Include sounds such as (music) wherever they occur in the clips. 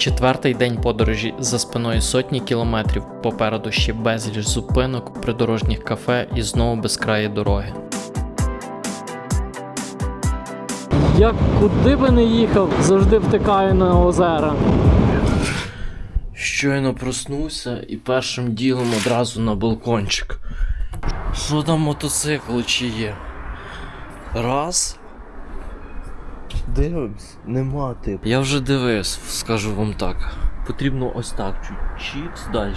Четвертий день подорожі за спиною сотні кілометрів, попереду ще безліч зупинок, придорожніх кафе і знову безкраї дороги. Я куди би не їхав, завжди втикаю на озера. Щойно проснувся і першим ділом одразу на балкончик. Що там мотоцикл чи є? Раз. Дивимось, нема типу. Я вже дивився, скажу вам так. Потрібно ось так, чуть-чуть далі.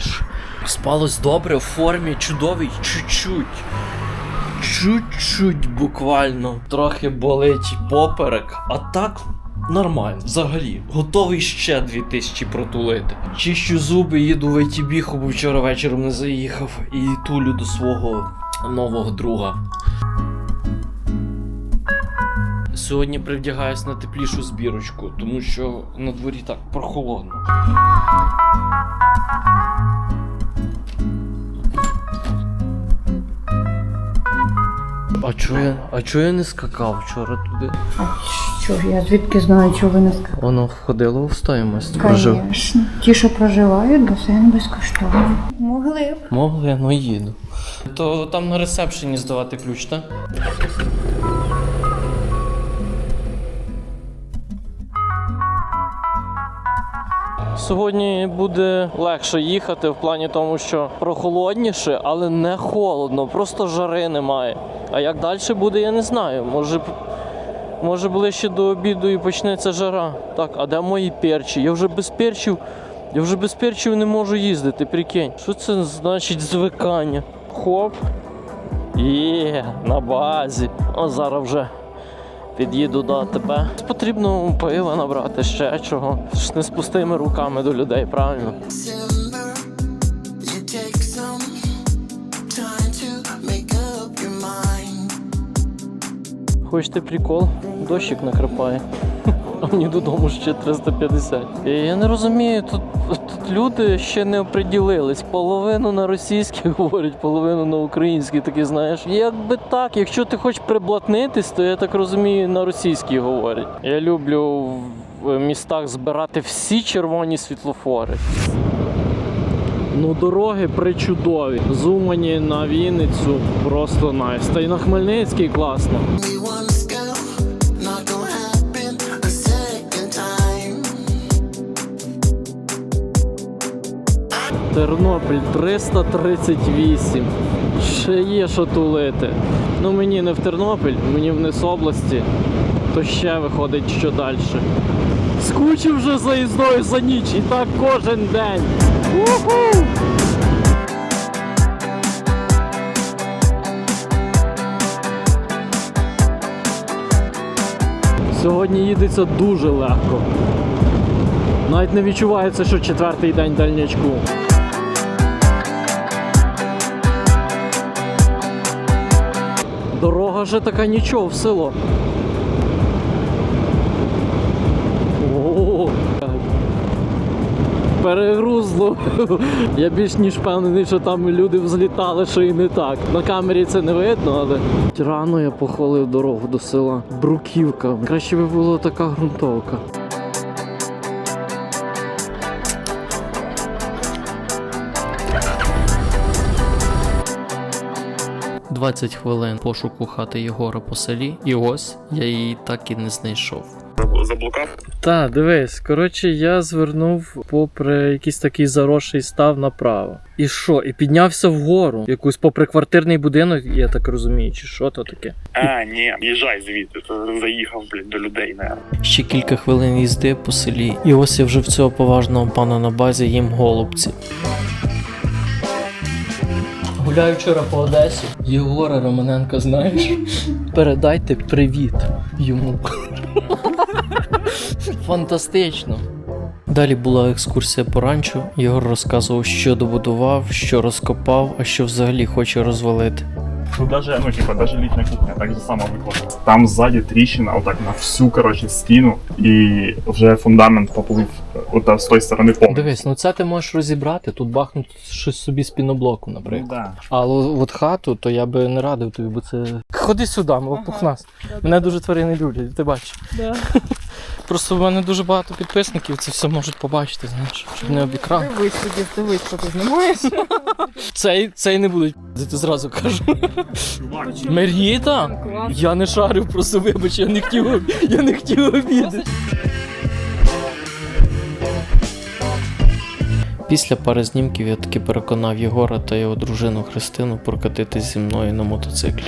Спалось добре, в формі чудовий, чуть-чуть. Чуть-чуть буквально. Трохи болить поперек, а так нормально, взагалі. Готовий ще 2000 протулити. Чищу зуби, їду в ITB, бо вчора вечором не заїхав. І тулю до свого нового друга. Сьогодні привдягаюсь на теплішу збірочку, тому що на дворі так прохолодно. А чого я, а чого я не скакав вчора туди? А що я звідки знаю, чого ви не сказали? Воно входило в стоїмость. Прожив. Ті, що проживають, басейн безкоштовний. Могли б. Могли, ну їду. То там на ресепшені здавати ключ, так? Сьогодні буде легше їхати в плані тому, що прохолодніше, але не холодно, просто жари немає. А як далі буде, я не знаю. Може, може ближче до обіду і почнеться жара. Так, а де мої перчі? Я вже без перчів, я вже без перчів не можу їздити, прикинь. Що це значить звикання? Хоп. Є, на базі. О, зараз вже під'їду до тебе. Потрібно пива набрати ще чого. Ж не з пустими руками до людей, правильно? Хочете прикол? Дощик накрапає. (laughs) А мені додому ще 350. І я не розумію, тут люди ще не оприділились. Половину на російській (laughs) говорять, половину на українській. Такі знаєш. Якби так, якщо ти хочеш приблатнитись, то я так розумію, на російській говорять. Я люблю в містах збирати всі червоні світлофори. Ну, дороги причудові. Зумані на Вінницю просто найс. Та й на Хмельницький класно. Тернопіль 338. Ще є що тулити. Ну мені не в Тернопіль, мені вниз області, то ще виходить що далі. Скучив вже заїздою за ніч і так кожен день. Уху! Сьогодні їдеться дуже легко. Навіть не відчувається, що четвертий день дальнячку. Дорога же така нічого в село. О, Перегрузло. Я більш ніж впевнений, що там люди взлітали, що і не так. На камері це не видно, але рано я похвалив дорогу до села. Бруківка. Краще би була така ґрунтовка. – 20 хвилин пошуку хати Єгора по селі, і ось я її так і не знайшов. заблукав. Так, дивись, коротше, я звернув попри якийсь такий заросший став направо. І що? І піднявся вгору, якусь попри квартирний будинок, я так розумію, чи що то таке. А, ні, їжджай звідти, то заїхав, блін, до людей, наверное. Ще кілька хвилин їзди по селі, і ось я вже в цього поважного пана на базі їм голубці. Гуляю вчора по Одесі. Єгора Романенка, знаєш? Передайте привіт йому. Фантастично. Далі була екскурсія по ранчо. Єгор розказував, що добудував, що розкопав, а що взагалі хоче розвалити. Тут даже, ну, типа, даже літня кухня так же само виходить. Там ззаді тріщина, отак на всю, коротше, стіну, і вже фундамент поплив от з тої сторони повністю. Дивись, ну це ти можеш розібрати, тут бахнути щось собі з піноблоку, наприклад. Ну, да. Але от хату, то я би не радив тобі, бо це. Ходи сюди, ми пухнас. Мене дуже тварини люблять, ти бачиш. (laughs) просто в мене дуже багато підписників, це все можуть побачити, знаєш, щоб не об екран. Дивись тоді, дивись, що ти знімаєш. Цей, цей не будуть ти зразу кажу. Мергіта? Я не шарю, просто вибач, я не хотів, я не хотів обідати. Після пари знімків я таки переконав Єгора та його дружину Христину прокатитись зі мною на мотоциклі.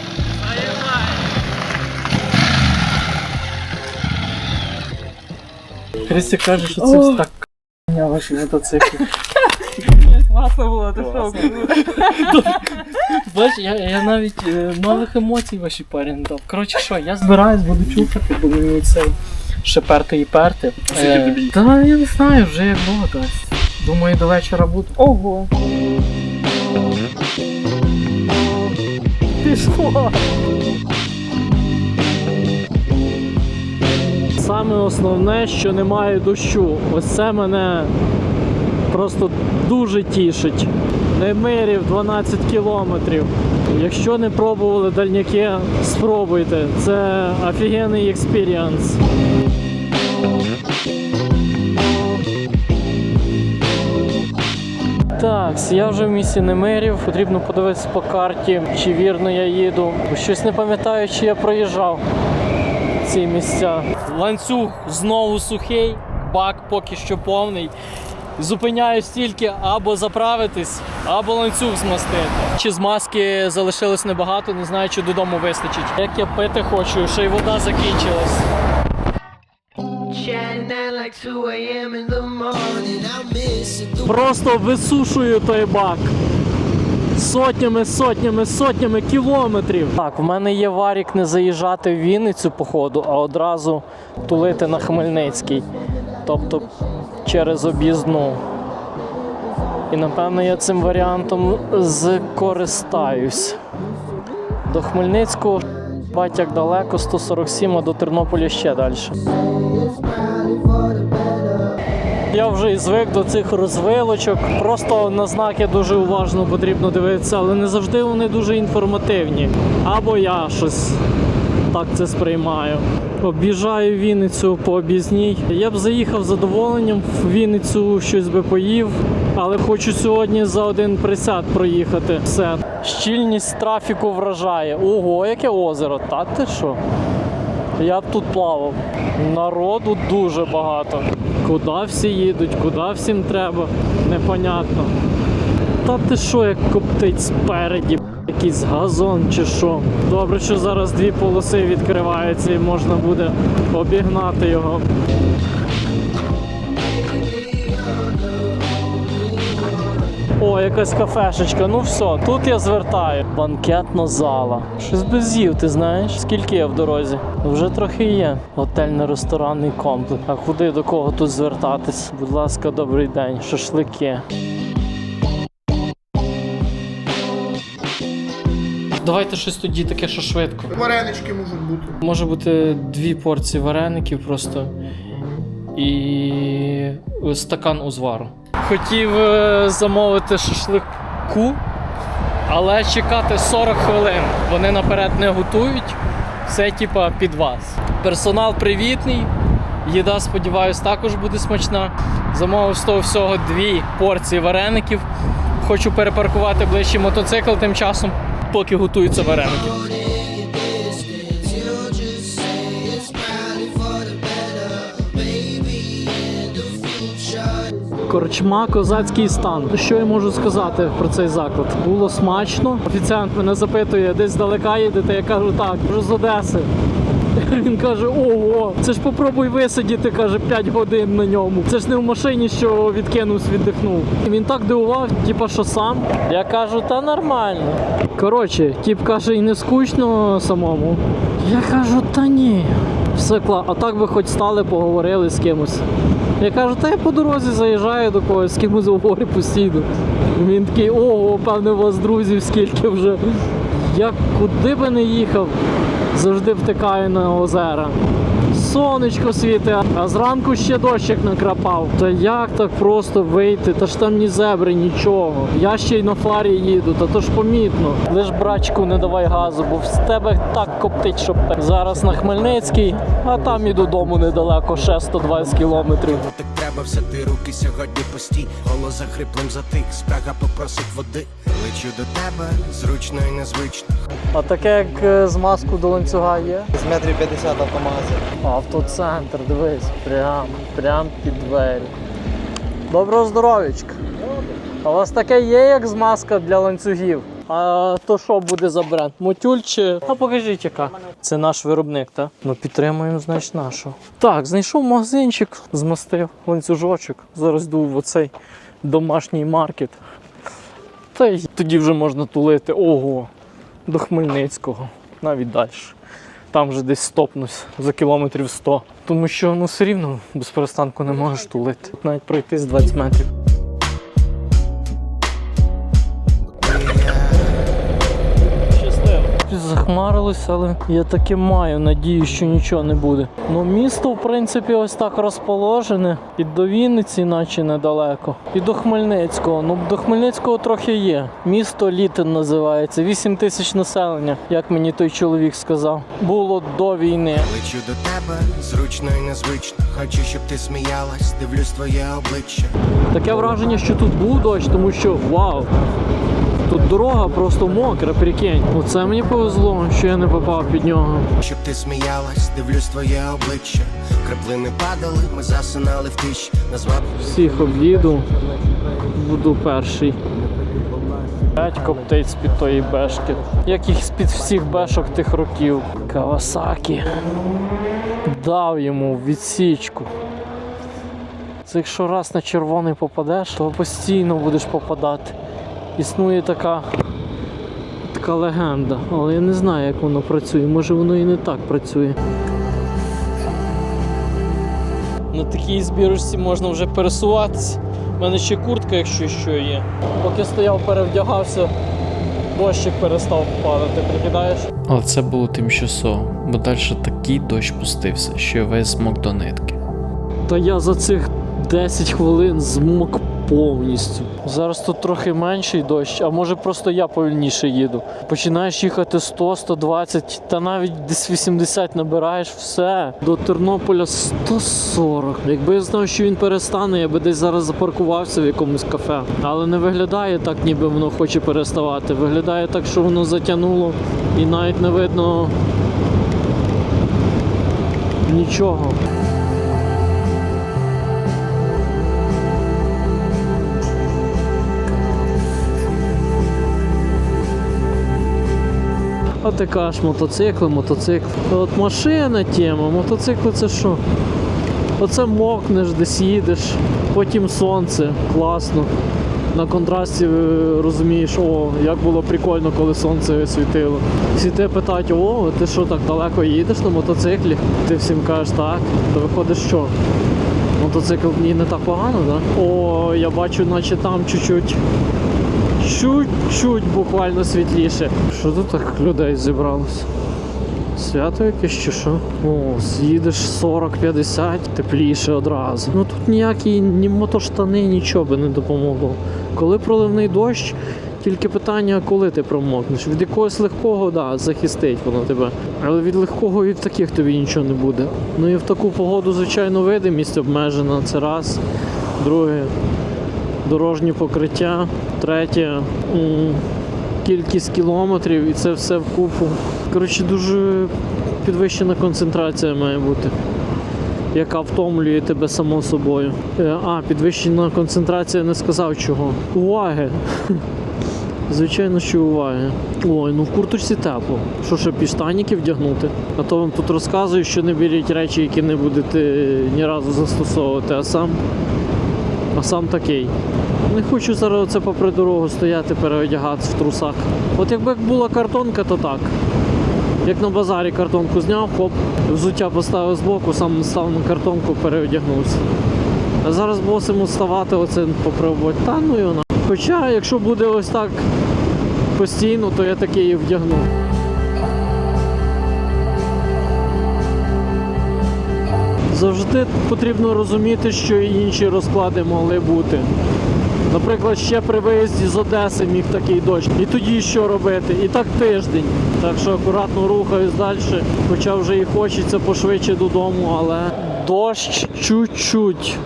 Христя каже, що це так к***ня ваші мотоцикли. Класно було, ти що? Бач, я, я навіть е, малих емоцій вашій парі не дав. Коротше, що, я збираюсь, буду чухати, буду мені це ще перти і перти. Скільки тобі? Та я не знаю, вже як було дасть. Думаю, до вечора буду. Ого. Пішло. Саме основне, що немає дощу. Ось це мене просто дуже тішить. Немирів 12 кілометрів. Якщо не пробували дальняки, спробуйте. Це офігенний експіріанс. Так, я вже в місті Немирів. Потрібно подивитися по карті, чи вірно я їду. Щось не пам'ятаю, чи я проїжджав ці місця. Ланцюг знову сухий, бак поки що повний. Зупиняюсь тільки або заправитись, або ланцюг змастити. Чи з маски залишилось небагато, не знаю, чи додому вистачить. Як я пити хочу, ще й вода закінчилась. Chatting at like 2 a.m. in the morning. I miss it. Просто висушую той бак. Сотнями, сотнями, сотнями кілометрів. Так, в мене є варік не заїжджати в Вінницю, походу, а одразу тулити на Хмельницький. Тобто через об'їзну. І напевно я цим варіантом скористаюсь. До Хмельницького бать як далеко, 147, а до Тернополя ще далі. Я вже і звик до цих розвилочок. Просто на знаки дуже уважно потрібно дивитися, але не завжди вони дуже інформативні. Або я щось так це сприймаю. Об'їжджаю Вінницю по об'їзній. Я б заїхав з задоволенням в Вінницю, щось би поїв, але хочу сьогодні за один присяд проїхати. Все. Щільність трафіку вражає. Ого, яке озеро, та ти що? Я б тут плавав. Народу дуже багато. Куди всі їдуть, куди всім треба, непонятно. Та ти що, як коптить спереді, якийсь газон чи що. Добре, що зараз дві полоси відкриваються і можна буде обігнати його. О, якась кафешечка. Ну все, тут я звертаю. Банкетна зала. Щось без з'їв, ти знаєш? Скільки я в дорозі? Вже трохи є. Готельно-ресторанний комплекс. А куди до кого тут звертатись? Будь ласка, добрий день. Шашлики. Давайте щось тоді таке, що швидко. Варенички можуть бути. Може бути дві порції вареників просто і стакан узвару. Хотів е, замовити шашлику, але чекати 40 хвилин. Вони наперед не готують. Все типа під вас. Персонал привітний. Їда, сподіваюсь, також буде смачна. Замовив з того всього дві порції вареників. Хочу перепаркувати ближче мотоцикл тим часом, поки готуються вареники. Корчма козацький стан. Що я можу сказати про цей заклад? Було смачно. Офіціант мене запитує, десь здалека їдете. Я кажу, так, вже з Одеси. (laughs) Він каже: ого, це ж попробуй висидіти, каже, 5 годин на ньому. Це ж не в машині, що відкинувся, віддихнув. І він так дивував, типа, що сам. Я кажу, та нормально. Коротше, тіп каже, і не скучно самому. Я кажу, та ні. Все кла. А так би хоч стали, поговорили з кимось. Я кажу, та я по дорозі заїжджаю до когось, з кимось говорю постійно. Він такий, ого, певне, у вас друзів скільки вже. Я куди би не їхав, завжди втикаю на озера. Сонечко світе, а зранку ще дощик накрапав. Та як так просто вийти? Та ж там ні зебри, нічого. Я ще й на фарі їду, та то ж помітно. Лиш брачку не давай газу, бо з тебе так коптить, що пе- зараз на Хмельницький, а там і додому недалеко, ще 120 кілометрів. Так треба взяти руки сьогодні постій. Голос захриплим затих, спрага попросить води. Лечу до тебе, зручно і незвично. А таке, як е, з маску до ланцюга є. З метрів 50 автомагазин. Автоцентр, дивись, прям, прям під двері. Доброго здоров'ячка. А у вас таке є, як змазка для ланцюгів? А то що буде за бренд? Мотюль чи. А покажіть яка. Це наш виробник, так? Ну підтримуємо, значить, нашого. Так, знайшов магазинчик, змастив ланцюжочок. Зараз йду в оцей домашній маркет. Та й тоді вже можна тулити. Ого, до Хмельницького, навіть далі. Там вже десь стопнусь за кілометрів 100. Тому що ну все рівно без перестанку не можеш тулити. Навіть пройти з 20 метрів. Захмарилось, але я таки маю надію, що нічого не буде. Ну, місто, в принципі, ось так розположене. І до Вінниці, наче недалеко. І до Хмельницького. Ну, до Хмельницького трохи є. Місто Літин називається. 8 тисяч населення, як мені той чоловік сказав. Було до війни. Лечу до тебе, зручно і незвично. Хочу, щоб ти сміялась, дивлюсь твоє обличчя. Таке враження, що тут був дощ, тому що вау! Дорога просто мокра, прикинь. Оце мені повезло, що я не попав під нього. Щоб ти сміялась, дивлюсь твоє обличчя. Краплини падали, ми засинали в тиші. Назвав Всіх об'їду, буду перший. П'ять коптить з-під тої бешки. Як їх з-під всіх бешок тих років. Кавасакі. Дав йому відсічку. Це якщо раз на червоний попадеш, то постійно будеш попадати. Існує така, така легенда, але я не знаю, як воно працює. Може воно і не так працює. На такій збірочці можна вже пересуватися. У мене ще куртка, якщо що є. Поки стояв, перевдягався, дощик перестав падати, прикидаєш? Але це було тимчасово, бо далі такий дощ пустився, що я весь змок до нитки. Та я за цих 10 хвилин змок повністю. Зараз тут трохи менший дощ, а може просто я повільніше їду. Починаєш їхати 100, 120, та навіть десь 80 набираєш все. До Тернополя 140. Якби я знав, що він перестане, я би десь зараз запаркувався в якомусь кафе. Але не виглядає так, ніби воно хоче переставати. Виглядає так, що воно затягнуло і навіть не видно нічого. А ти кажеш, мотоцикли, мотоцикл. От машина тема, мотоцикли це що? Оце мокнеш, десь їдеш, потім сонце, класно. На контрасті е, розумієш, о, як було прикольно, коли сонце світило. Всі тебе питають, о, ти що так далеко їдеш на мотоциклі? Ти всім кажеш так, то виходить, що? Мотоцикл ні не так погано, так? Да? О, я бачу, наче там чуть-чуть чуть-чуть буквально світліше. Що тут так людей зібралось? Свято якесь чи що? О, з'їдеш 40-50, тепліше одразу. Ну тут ніякі ні мотоштани, нічого би не допомогло. Коли проливний дощ, тільки питання, коли ти промокнеш. Від якогось легкого, да, захистить воно тебе. Але від легкого і в таких тобі нічого не буде. Ну і в таку погоду, звичайно, видимість обмежена. Це раз. Друге, дорожні покриття. Третє кількість кілометрів і це все вкупу. Коротше, дуже підвищена концентрація має бути, яка втомлює тебе само собою. Е, А, підвищена концентрація не сказав чого. Уваги! (laughs) Звичайно, що уваги. Ой, ну в курточці тепло. Що ще піштаніки вдягнути? А то вам тут розказую, що не беріть речі, які не будете ні разу застосовувати, а сам а сам такий. Не хочу зараз оце попри дорогу стояти, переодягатися в трусах. От якби була картонка, то так. Як на базарі картонку зняв, хоп, взуття поставив збоку, сам став на картонку, переодягнувся. А зараз босимо ставати оце роботі. Та ну і вона. Хоча, якщо буде ось так постійно, то я таки і вдягну. Завжди потрібно розуміти, що і інші розклади могли бути. Наприклад, ще при виїзді з Одеси міг такий дощ. І тоді що робити? І так тиждень. Так що акуратно рухаюсь далі. Хоча вже і хочеться пошвидше додому, але дощ чуть-чуть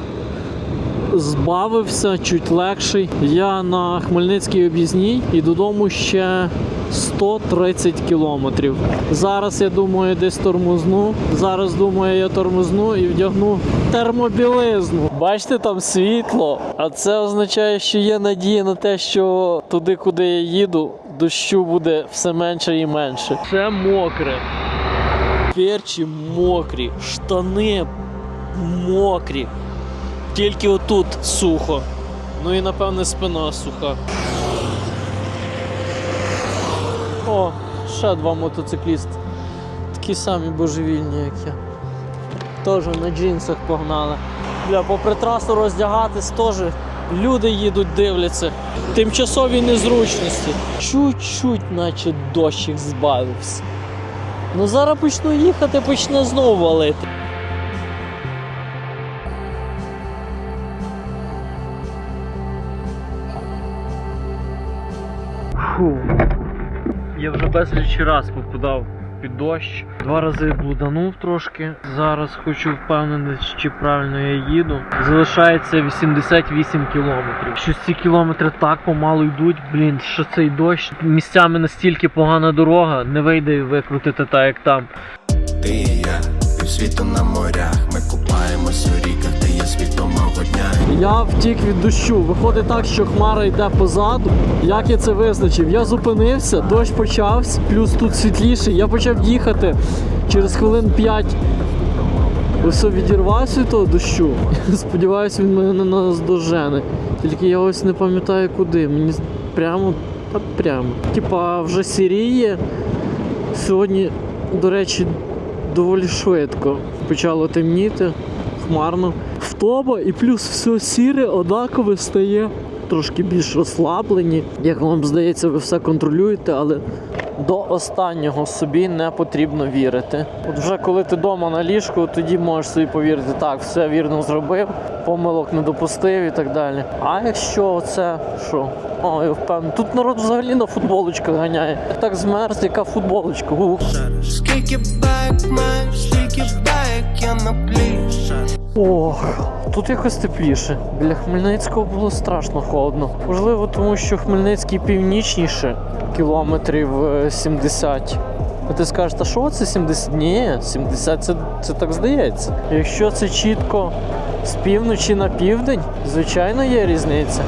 збавився, чуть легший. Я на Хмельницькій об'їзній і додому ще 130 кілометрів. Зараз я думаю, десь тормозну. Зараз думаю, я тормозну і вдягну термобілизну. Бачите, там світло. А це означає, що є надія на те, що туди, куди я їду, дощу буде все менше і менше. Все мокре. Перчі мокрі, штани мокрі. Тільки отут сухо. Ну і напевне спина суха. О, ще два мотоциклісти. Такі самі божевільні, як я. Теж на джинсах погнали. Бля, попри трасу роздягатись теж люди їдуть, дивляться. Тимчасові незручності. Чуть-чуть, наче дощик збавився. Ну зараз почну їхати, почне знову валити. Безліч раз попадав під дощ. Два рази блуданув трошки. Зараз хочу впевнитися, чи правильно я їду. Залишається 88 кілометрів. Що ці кілометри так помалу йдуть, блін, що цей дощ. Місцями настільки погана дорога, не вийде викрутити так, як там. Ти і я, півсвіту на морях. Ми купаємось у ріках, є світло дня. Я втік від дощу. Виходить так, що хмара йде позаду. Як я це визначив? Я зупинився, дощ почався, плюс тут світліше. Я почав їхати через хвилин 5. Ось відірвався від того дощу. (laughs) Сподіваюся, він мене не наздожене. Тільки я ось не пам'ятаю куди. Мені прямо та прямо. Типа вже сіріє. Сьогодні, до речі, доволі швидко. Почало темніти, хмарно. Втома і плюс все сіре, однакове стає. Трошки більш розслаблені. Як вам здається, ви все контролюєте, але до останнього собі не потрібно вірити. От вже коли ти вдома на ліжку, тоді можеш собі повірити, так, все вірно зробив, помилок не допустив і так далі. А якщо це що? О, я впевнений. Тут народ взагалі на футболочках ганяє. Так змерз, яка футболочка. Ух. Скільки бек маєш, стільки бек я на пліше. Ох, тут якось тепліше. Біля Хмельницького було страшно холодно. Можливо, тому що Хмельницький північніше, кілометрів е, 70. А ти скажеш, та що це 70? Ні, 70 це, це так здається. Якщо це чітко з півночі на південь, звичайно є різниця.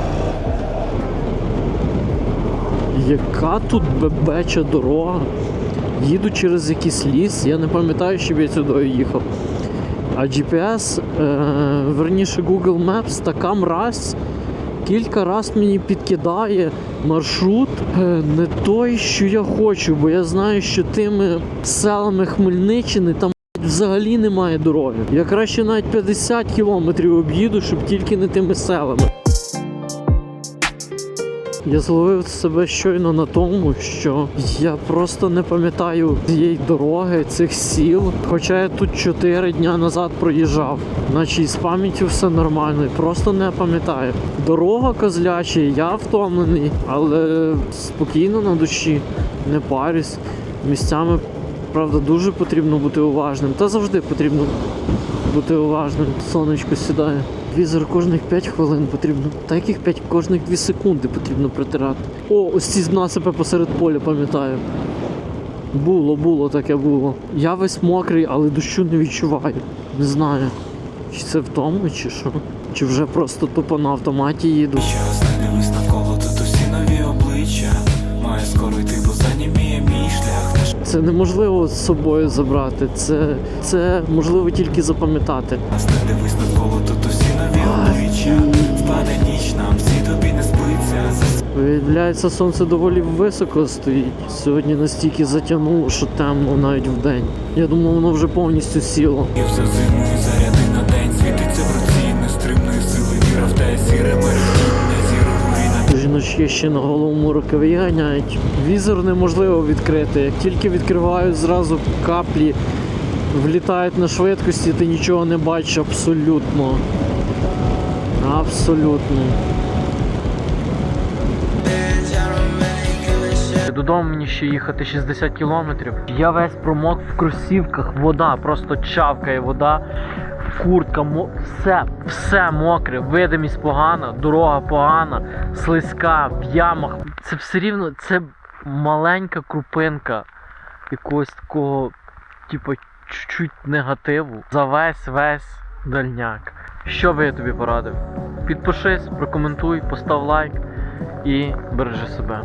Яка тут бебеча дорога? Їду через якийсь ліс, я не пам'ятаю, щоб я сюди їхав. А GPS, е, верніше Google Maps, така мразь кілька раз мені підкидає маршрут е, не той, що я хочу, бо я знаю, що тими селами Хмельниччини там взагалі немає дороги. Я краще навіть 50 кілометрів об'їду, щоб тільки не тими селами. Я зловив себе щойно на тому, що я просто не пам'ятаю цієї дороги, цих сіл. Хоча я тут 4 дня назад проїжджав. Наче із пам'яттю все нормально, і просто не пам'ятаю. Дорога козляча, я втомлений, але спокійно на душі, не парюсь. Місцями, правда, дуже потрібно бути уважним. Та завжди потрібно бути уважним. Сонечко сідає. Візор кожних 5 хвилин потрібно. Та яких 5 кожних 2 секунди потрібно протирати. О, ось ці насипи посеред поля, пам'ятаю. Було, було, таке було. Я весь мокрий, але дощу не відчуваю. Не знаю. Чи це втому, чи що? Чи вже просто тупо на автоматі їду. Час не дивись навколо, тут усі нові обличчя. Має скоро йти, бо заніміє мій шлях. Це неможливо з собою забрати. Це, це можливо тільки запам'ятати. Нас не дивись навколо, тут обличчя. Впаде ніч, нам всі тобі не спиться. Виявляється, сонце доволі високо стоїть. Сьогодні настільки затягнуло, що темно навіть вдень. Я думав, воно вже повністю сіло. І все зиму заряди на день світиться в руці нестримної сили. Віра в те сіре мерехтіння, зіро горі на Жіночки ще на голову рукаві ганяють. Візор неможливо відкрити. Як тільки відкриваю, зразу каплі влітають на швидкості, ти нічого не бачиш абсолютно. Абсолютно. Додому мені ще їхати 60 кілометрів. Я весь промок в кросівках, вода, просто чавкає вода, куртка, все, все мокре, видимість погана, дорога погана, слизька, в ямах. Це все рівно, це маленька крупинка якогось такого, типу, чуть-чуть негативу за весь весь дальняк. Що би я тобі порадив? Підпишись, прокоментуй, постав лайк і бережи себе.